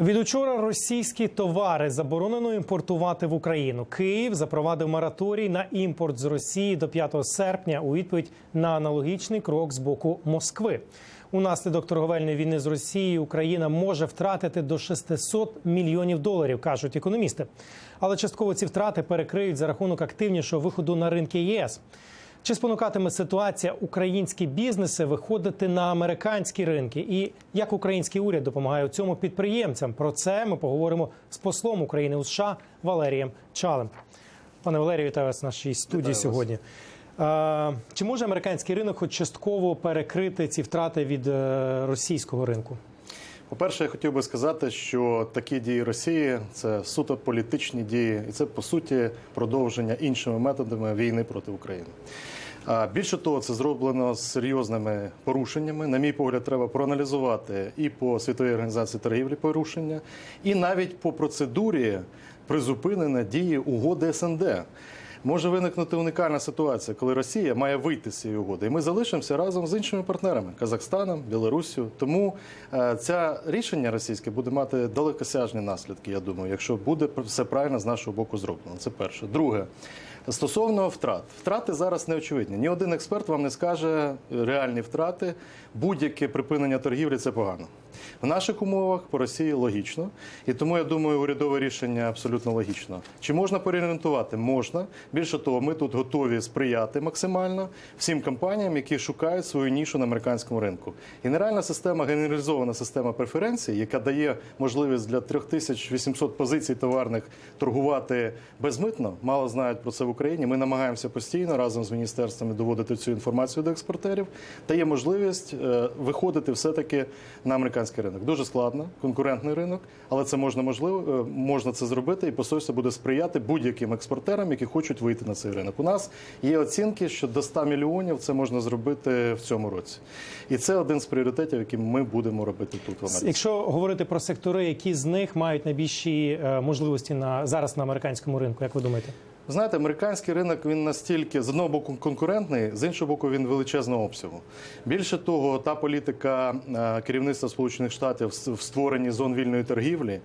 Від учора російські товари заборонено імпортувати в Україну. Київ запровадив мораторій на імпорт з Росії до 5 серпня у відповідь на аналогічний крок з боку Москви. Унаслідок торговельної війни з Росією Україна може втратити до 600 мільйонів доларів, кажуть економісти. Але частково ці втрати перекриють за рахунок активнішого виходу на ринки ЄС. Чи спонукатиме ситуація українські бізнеси виходити на американські ринки? І як український уряд допомагає у цьому підприємцям? Про це ми поговоримо з послом України у США Валерієм Чалем. Пане Валерію, вітаю вас в нашій студії Вітаю сьогодні. Чи може американський ринок хоч частково перекрити ці втрати від е, російського ринку? По-перше, я хотів би сказати, що такі дії Росії це суто політичні дії, і це по суті продовження іншими методами війни проти України. Більше того, це зроблено з серйозними порушеннями. На мій погляд, треба проаналізувати і по світовій організації торгівлі порушення, і навіть по процедурі призупинення дії угоди СНД. Може виникнути унікальна ситуація, коли Росія має вийти з цієї угоди, і ми залишимося разом з іншими партнерами Казахстаном, Білоруссю. Тому це рішення російське буде мати далекосяжні наслідки. Я думаю, якщо буде все правильно з нашого боку зроблено. Це перше. Друге. Стосовно втрат, втрати зараз не очевидні. Ні один експерт вам не скаже реальні втрати. Будь-яке припинення торгівлі це погано. В наших умовах по Росії логічно, і тому я думаю, урядове рішення абсолютно логічно. Чи можна переорієнтувати? Можна. Більше того, ми тут готові сприяти максимально всім компаніям, які шукають свою нішу на американському ринку. Генеральна система, генералізована система преференцій, яка дає можливість для 3800 позицій товарних торгувати безмитно. Мало знають про це в Україні. Ми намагаємося постійно разом з міністерствами доводити цю інформацію до експортерів. Дає можливість е, виходити все-таки на американський ринок. Дуже складно, конкурентний ринок, але це можна можливо, е, можна це зробити, і посольство буде сприяти будь-яким експортерам, які хочуть вийти на цей ринок. У нас є оцінки, що до 100 мільйонів це можна зробити в цьому році, і це один з пріоритетів, які ми будемо робити тут в Америці. Якщо говорити про сектори, які з них мають найбільші е, можливості на зараз на американському ринку, як ви думаєте? Знаєте, американський ринок він настільки з одного боку конкурентний, з іншого боку, він величезного обсягу. Більше того, та політика е, керівництва Сполучених Штатів в створенні зон вільної торгівлі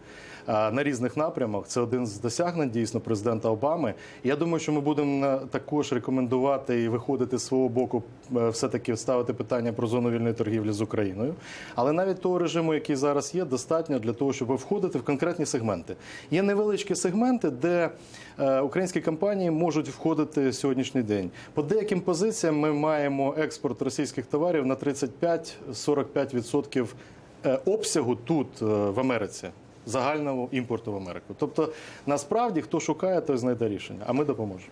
на різних напрямах це один з досягнень дійсно президента Обами. Я думаю, що ми будемо е, також рекомендувати і виходити з свого боку, е, все таки ставити питання про зону вільної торгівлі з Україною. Але навіть того режиму, який зараз є, достатньо для того, щоб входити в конкретні сегменти. Є невеличкі сегменти, де е, українські компанії можуть входити сьогоднішній день. По деяким позиціям ми маємо експорт російських товарів на 35-45% е, обсягу тут е, в Америці. Загального імпорту в Америку. Тобто, насправді, хто шукає, той знайде рішення, а ми допоможемо.